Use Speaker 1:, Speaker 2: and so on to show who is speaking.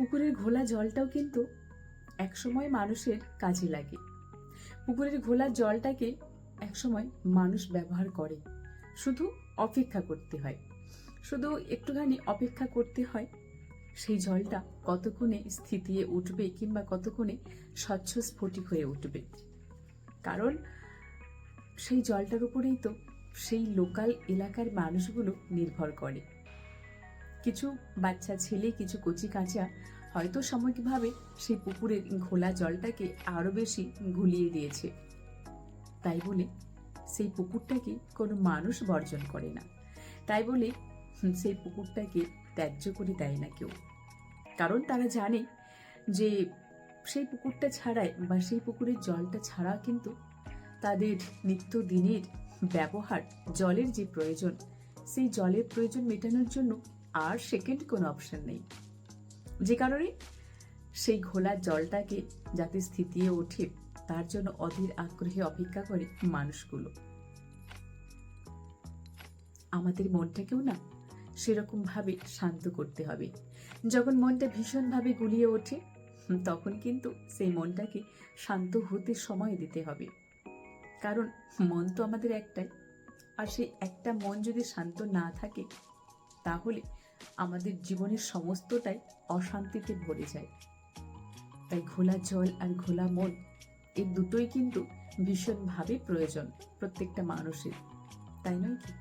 Speaker 1: পুকুরের ঘোলা জলটাও কিন্তু একসময় মানুষের কাজে লাগে। পুকুরের ঘোলা জলটাকে একসময় মানুষ ব্যবহার করে। শুধু অপেক্ষা করতে হয়। শুধু একটুখানি অপেক্ষা করতে হয়, সেই জলটা কতক্ষণে স্থিতিয়ে উঠবে কিংবা কতক্ষণে স্বচ্ছ স্ফটিক হয়ে উঠবে। কারণ সেই জলটার উপরেই তো সেই লোকাল এলাকার মানুষগুলো নির্ভর করে। কিছু বাচ্চা, ছেলে, কিছু কচি কাঁচা হয়তো সাময়িকভাবে সেই পুকুরের ঘোলা জলটাকে আরও বেশি গুলিয়ে দিয়েছে। তাই বলে সেই পুকুরটাকে কোনো মানুষ বর্জন করে না। তাই বলে সেই পুকুরটাকে ত্যায্য করে দেয় না কেউ। কারণ তারা জানে যে সেই পুকুরটা ছাড়াই বা সেই পুকুরের জলটা ছাড়া কিন্তু তাদের নিত্যদিনের ব্যবহার, জলের যে প্রয়োজন, সেই জলের প্রয়োজন মেটানোর জন্য আর সেকেন্ড কোনো অপশন নেই। যে কারণে সেই ঘোলা জলটাকে যাতে স্থিতিয়ে ওঠে, তার জন্য অধীর আগ্রহে অপেক্ষা করে মানুষগুলো। আমাদের মনটাকেও না সেরকম ভাবে শান্ত করতে হবে। যখন মনটা ভীষণভাবে গুলিয়ে ওঠে, তখন কিন্তু সেই মনটাকে শান্ত হতে সময় দিতে হবে। কারণ মন তো আমাদের একটাই, আর সেই একটা মন যদি শান্ত না থাকে, তাহলে আমাদের জীবনের সমস্তটাই অশান্তিতে ভরে যায়। তাই ঘোলা জল আর ঘোলা মন, এই দুটোই কিন্তু ভীষণভাবে প্রয়োজন প্রত্যেকটা মানুষের, তাই নয় কি?